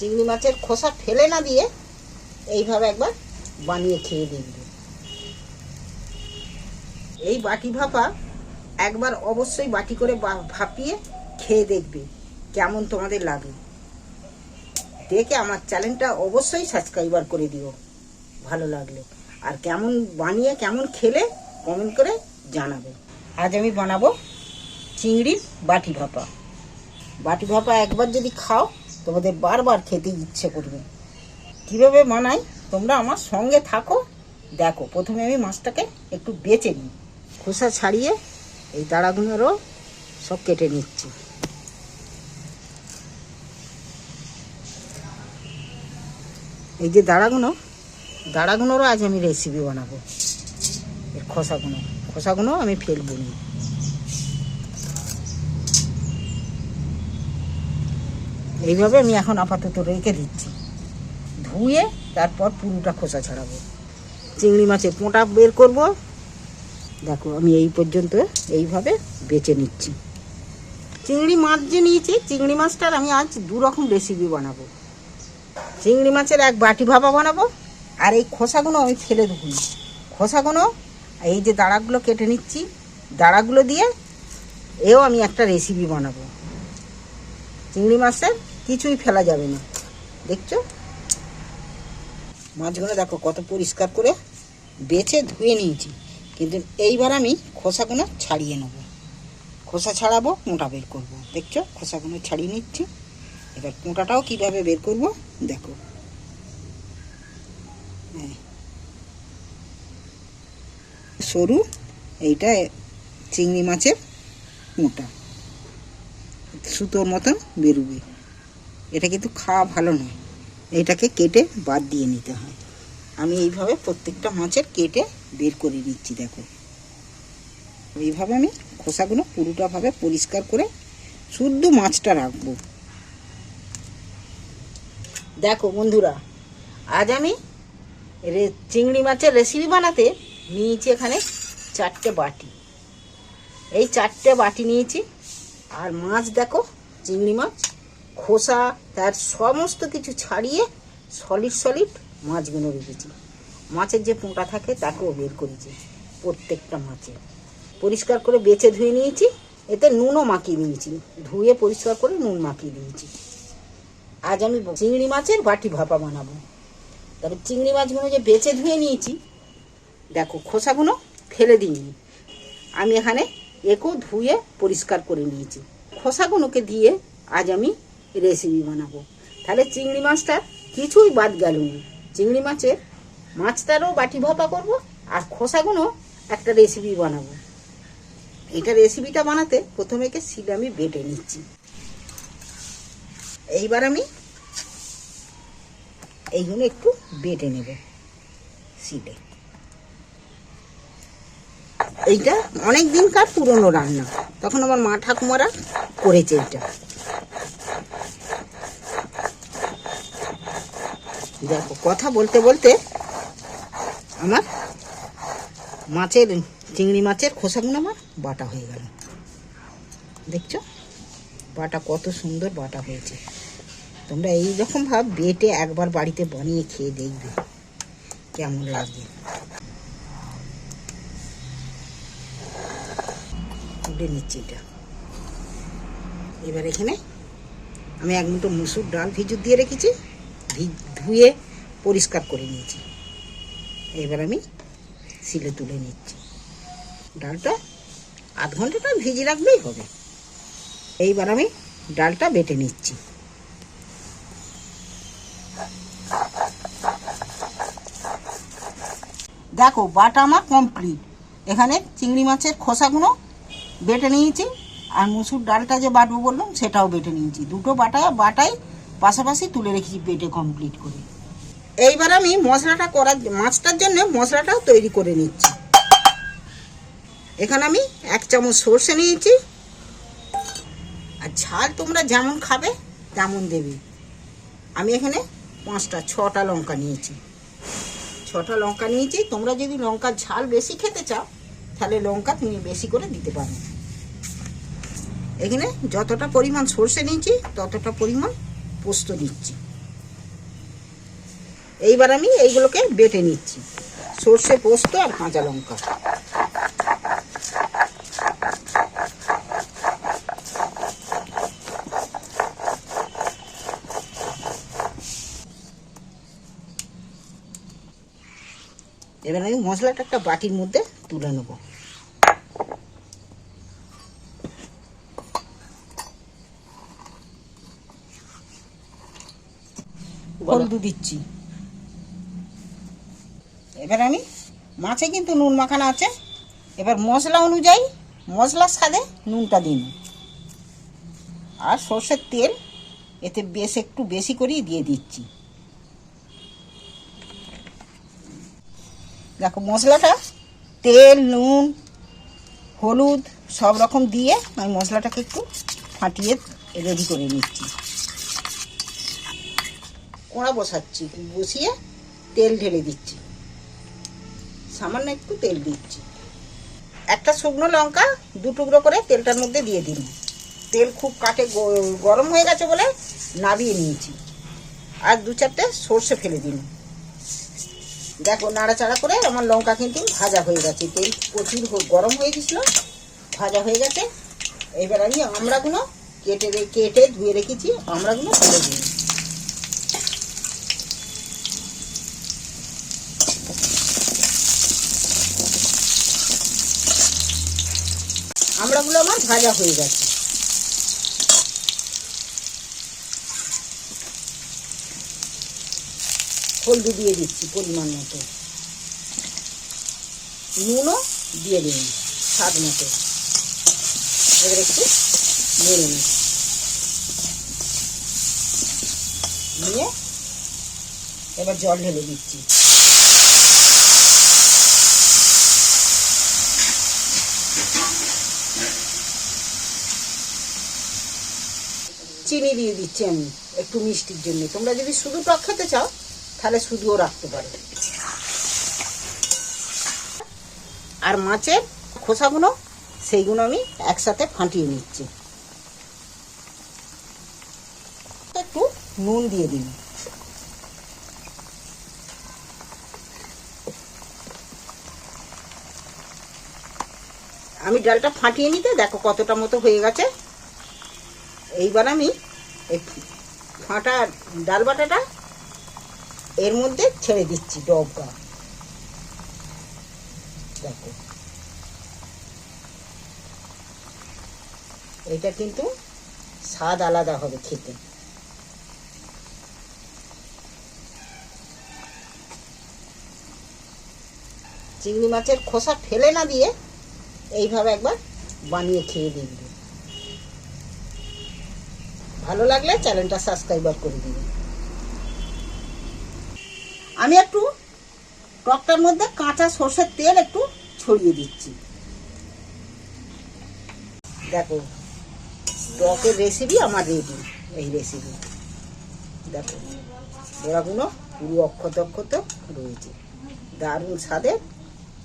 চিংড়ি মাছের খোসা ফেলে না দিয়ে এইভাবে একবার বানিয়ে খেয়ে দেখবে। এই বাটি ভাপা একবার অবশ্যই বাটি করে ভাপিয়ে খেয়ে দেখবে, কেমন তোমাদের লাগে। দেখে আমার চ্যানেলটা অবশ্যই সাবস্ক্রাইবার করে দিও, ভালো লাগলে। আর কেমন বানিয়ে, কেমন খেলে কমেন্ট করে জানাবে। আজ আমি বানাবো চিংড়ির বাটি ভাপা। বাটি ভাপা একবার যদি খাও তোমাদের বারবার খেতে ইচ্ছে করবে। কীভাবে বানাই তোমরা আমার সঙ্গে থাকো। দেখো, প্রথমে আমি মাছটাকে একটু বেচে নিই। খোসা ছাড়িয়ে এই দাঁড়াগুলোরও সব কেটে নিচ্ছি। এই যে দাঁড়াগুলো দাঁড়াগুলোরও আজ আমি রেসিপি বানাবো। এর খোসাগুলো খোসাগুলো আমি ফেলব নি। এইভাবে আমি এখন আপাতত রেখে দিচ্ছি। ধুয়ে তারপর পুরোটা খোসা ছাড়াবো। চিংড়ি মাছের পোঁটা বের করব। দেখো, আমি এই পর্যন্ত এইভাবে বেছে নিচ্ছি। চিংড়ি মাছ যে নিয়েছি, চিংড়ি মাছটার আমি আজ দু রকম রেসিপি বানাবো। চিংড়ি মাছের এক বাটি ভাপা বানাবো, আর এই খোসাগুলো আমি ফেলে দেবো। খোসাগুলো, এই যে দাঁড়াগুলো কেটে নিচ্ছি, দাঁড়াগুলো দিয়ে এও আমি একটা রেসিপি বানাবো। চিংড়ি মাছের কিছুই ফেলা যাবে না। দেখছ? মাছগুলো দেখো কত পরিষ্কার করে বেছে ধুয়ে নিয়েছি। কিন্তু এইবার আমি খোসাগুলো ছাড়িয়ে নেব। খোসা ছাড়াবো, মোটা বের করব। দেখছ? খোসাগুলো ছাড়িয়ে নিচ্ছি। এবার পোঁটাটাও কীভাবে বের করব? দেখো। হ্যাঁ। সরু, এইটা চিংড়ি মাছের মোটা। সুতোর মতন বেরোবে। এটা কিন্তু খাওয়া ভালো নয়। এটাকে কেটে বাদ দিয়ে নিতে হয়। আমি এইভাবে প্রত্যেকটা মাছের কেটে বের করে নিচ্ছি, দেখো। এইভাবে আমি খোসাগুলো পুরোটাভাবে পরিষ্কার করে শুদ্ধ মাছটা রাখব। দেখো বন্ধুরা, আজ আমি চিংড়ি মাছের রেসিপি বানাতে নিয়েছি এখানে চারটে বাটি। এই চারটে বাটি নিয়েছি। আর মাছ দেখো, চিংড়ি মাছ। খোসা, তার সমস্ত কিছু ছাড়িয়ে সলিড সলিড মাছগুলো রেখেছি। মাছের যে পোঁটা থাকে, তাকেও বের করেছি প্রত্যেকটা মাছে। পরিষ্কার করে বেছে ধুয়ে নিয়েছি, এতে নুনও মাখিয়ে নিয়েছি। ধুয়ে পরিষ্কার করে নুন মাখিয়ে দিয়েছি। আজ আমি চিংড়ি মাছের বাটি ভাপা বানাবো। তবে চিংড়ি মাছগুলো যে বেছে ধুয়ে নিয়েছি, দেখো খোসাগুলো ফেলে দিইনি। আমি এখানে একেও ধুয়ে পরিষ্কার করে নিয়েছি। খোসাগুলোকে দিয়ে আজ আমি রেসিপি বানাবো। তাহলে চিংড়ি মাছটা কিছুই বাদ গেল না। চিংড়ি মাছের মাছটারও বাটি ভাপা করব আর খোসাগুলো একটা রেসিপি বানাবো। এটা রেসিপিটা বানাতে প্রথমে কে শিল আমি বেটে নিচ্ছি। এইবার আমি এইগুলো একটু বেটে নেব শিলে এইটা অনেক দিনকার পুরনো রান্না। তখন আমার মা ঠাকুমারা করেছে এইটা দেখো, কথা বলতে বলতে আমার মাছের, চিংড়ি মাছের খোসাগুলো আমার বাটা হয়ে গেল। দেখছ? বাটা কত সুন্দর বাটা হয়েছে। তোমরা এই রকম ভাব বেটে একবার বাড়িতে বানিয়ে খেয়ে দেখবে। কেমন লাগবে। তুলে নিচ্ছি এটা। এবার এখানে আমি এক মুঠো মুসুর ডাল ভিজুর দিয়ে রেখেছি। ভি- ধুয়ে পরিষ্কার করে নিয়েছি। এবার আমি শিলে তুলে নিচ্ছি। ডালটা আধ ঘন্টাটা ভিজে রাখলেই হবে। এইবার আমি ডালটা বেটে নিচ্ছি। দেখো, বাটা আমার কমপ্লিট এখানে চিংড়ি মাছের খোসাগুলো বেটে নিয়েছি, আর মুসুর ডালটা যে বাটবো বললাম, সেটাও বেটে নিয়েছি। দুটো বাটা বাটাই পাশাপাশি তুলে রেখেছি পেটে কমপ্লিট করে। এইবার আমি মশলাটা করার, মাছটার জন্য মশলাটাও তৈরি করে নিচ্ছি। এখানে আমি এক চামচ সর্ষে নিয়েছি। আর ঝাল তোমরা যেমন খাবে, তেমন দেবে। আমি এখানে পাঁচটা, ছটা লঙ্কা নিয়েছি। ছটা লঙ্কা নিয়েছি। তোমরা যদি লঙ্কার ঝাল বেশি খেতে চাও, তাহলে লঙ্কা তুমি বেশি করে দিতে পারো। এখানে যতটা পরিমাণ সর্ষে নিয়েছি, ততটা পরিমাণ পোস্ত দিচ্ছি। এইবার আমি এইগুলোকে বেটে নিচ্ছি। সর্ষে পোস্ত আর কাঁচা লঙ্কা। এবার আমি মশলাটা একটা বাটির মধ্যে তুলে নেব। হলদু দিচ্ছি। এবার আমি মাছে কিন্তু নুন মাখানো আছে। এবার মশলা অনুযায়ী মশলার স্বাদে নুনটা দিন আর সর্ষের তেল এতে বেশ একটু বেশি করেই দিয়ে দিচ্ছি। দেখো মশলাটা তেল, নুন, হলুদ সব রকম দিয়ে আমি মশলাটাকে একটু ফাটিয়ে রেডি করে নিচ্ছি। কোঁড়া বসাচ্ছি, বসিয়ে তেল ঢেলে দিচ্ছি। সামান্য একটু তেল দিচ্ছি। একটা শুকনো লঙ্কা দু টুকরো করে তেলটার মধ্যে দিয়ে দিন তেল খুব কাটে গরম হয়ে গেছে বলে নাবিয়ে নিয়েছি। আর দু চারটে সর্ষে ফেলে দিন দেখো, নাড়াচাড়া করে আমার লঙ্কা কিন্তু ভাজা হয়ে গেছে। তেল প্রচুর গরম হয়ে গেছিল, ভাজা হয়ে গেছে। এবার আমি আমড়াগুলো কেটে কেটে ধুয়ে রেখেছি আমড়াগুলো ফেলে দিই আমড়াগুলো আমার ভাজা হয়ে গেছে। হলদি দিয়ে দিচ্ছি পরিমাণ মতো। নুনও দিয়ে দিন স্বাদ মতো। এবার একটু নেড়ে নিই। নিয়ে এবার জল ঢেলে দিচ্ছি। চিনি দিয়ে দিচ্ছি আমি, একটু মিষ্টির জন্য। তোমরা যদি শুধু টক খেতে চাও, তাহলে শুধুও রাখতে পারো। আর মাছের খোসাগুলো, সেইগুলো আমি একসাথে ফাটিয়ে নিচ্ছি। একটু নুন দিয়ে দিন আমি ডালটা ফাটিয়ে নিতে, দেখো কতটা মতো হয়ে গেছে। এইবার আমি এই ফাটা ডাল বাটাটা এর মধ্যে ছেড়ে দিচ্ছি ডবকা দেখো। এটা কিন্তু স্বাদ আলাদা হবে খেতে। চিংড়ি মাছের খোসা ফেলে না দিয়ে এইভাবে একবার বানিয়ে খেয়ে দেখবে। ভালো লাগলে চ্যানেলটা সাবস্ক্রাইবার করে দিবেন। আমি একটু টকটার মধ্যে কাঁচা সর্ষের তেল একটু ছড়িয়ে দিচ্ছি। দেখো টকের রেসিপি আমার রেডি এই রেসিপি দেখো, বড়াগুলো পুরো অক্ষত অক্ষত রয়েছে। দারুণ স্বাদের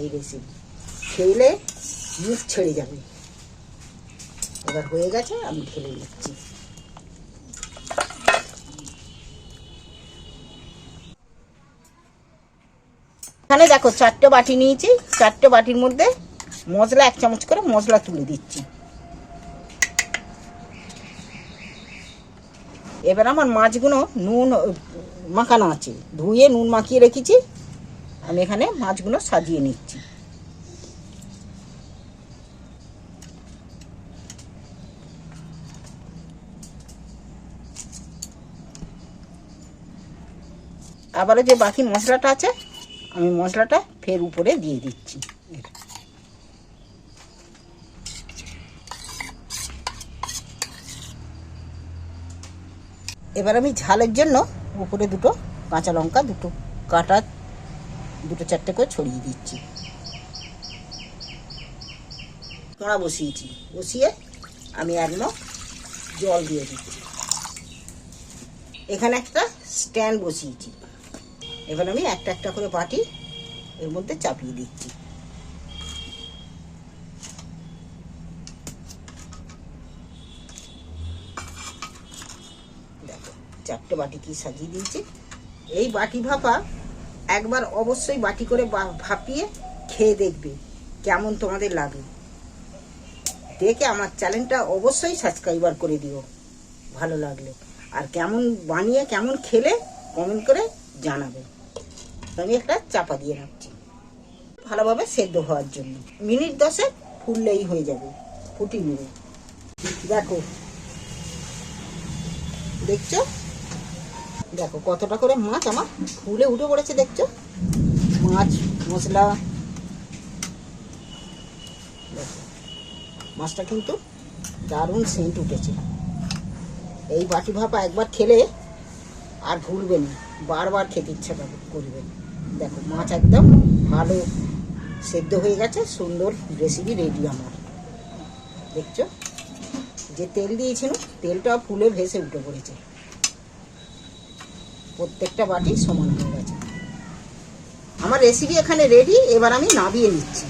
এই রেসিপি খেলে মুখ ছেড়ে যাবে। এবার হয়ে গেছে, আমি ঢেলে নিচ্ছি। এখানে দেখো চারটে বাটি নিয়েছি, চারটে বাটির মধ্যে মশলা, এক চামচ করে মশলা তুলে দিচ্ছি। এবার আমার মাছগুলো নুন, মাখানো আছে। ধুয়ে নুন মাখিয়ে রেখেছি। আমি এখানে মাছগুলো সাজিয়ে নিচ্ছি। আবারও যে বাকি মশলাটা আছে আমি মশলাটা ফের উপরে দিয়ে দিচ্ছি। এবার আমি ঝালের জন্য উপরে দুটো কাঁচা লঙ্কা, দুটো কাটা, দুটো চারটে করে ছড়িয়ে দিচ্ছি। কড়া বসিয়েছি। বসিয়ে আমি এক জল দিয়ে দিচ্ছি। এখানে একটা স্ট্যান্ড বসিয়েছি। এবার আমি একটা একটা করে বাটি এর মধ্যে চাপিয়ে দিচ্ছি। দেখো, চারটে বাটি কি সাজিয়ে দিয়েছি। এই বাটি ভাপা একবার অবশ্যই বাটি করে ভাপিয়ে খেয়ে দেখবে কেমন তোমাদের লাগে। দেখে আমার চ্যানেলটা অবশ্যই সাবস্ক্রাইবার করে দিও, ভালো লাগলে। আর কেমন বানিয়ে, কেমন খেলে কমেন্ট করে জানাবে। আমি একটা চাপা দিয়ে রাখছি। ভালোভাবে সেদ্ধ হওয়ার জন্য। মিনিট দশেক ফুললেই হয়ে যাবে, ফুটি নেবে। দেখো। দেখছ? দেখো কতটা করে মাছ আমার ফুলে উঠে পড়েছে, দেখছ? মাছ, মশলা। দেখো। মাছটা কিন্তু দারুণ সেন্ট উঠেছে। এই বাটি ভাপা একবার খেলে আর ভুলবেন বারবার খেতে ইচ্ছা করবে- করবে দেখো, মাছ একদম ভালো সেদ্ধ হয়ে গেছে, সুন্দর রেসিপি রেডি আমার। দেখছ? যে তেল দিয়েছিল, তেলটা ফুলে ভেসে উঠে পড়েছে। প্রত্যেকটা বাটি সমান হয়ে গেছে। আমার রেসিপি এখানে রেডি এবার আমি নাবিয়ে নিচ্ছি।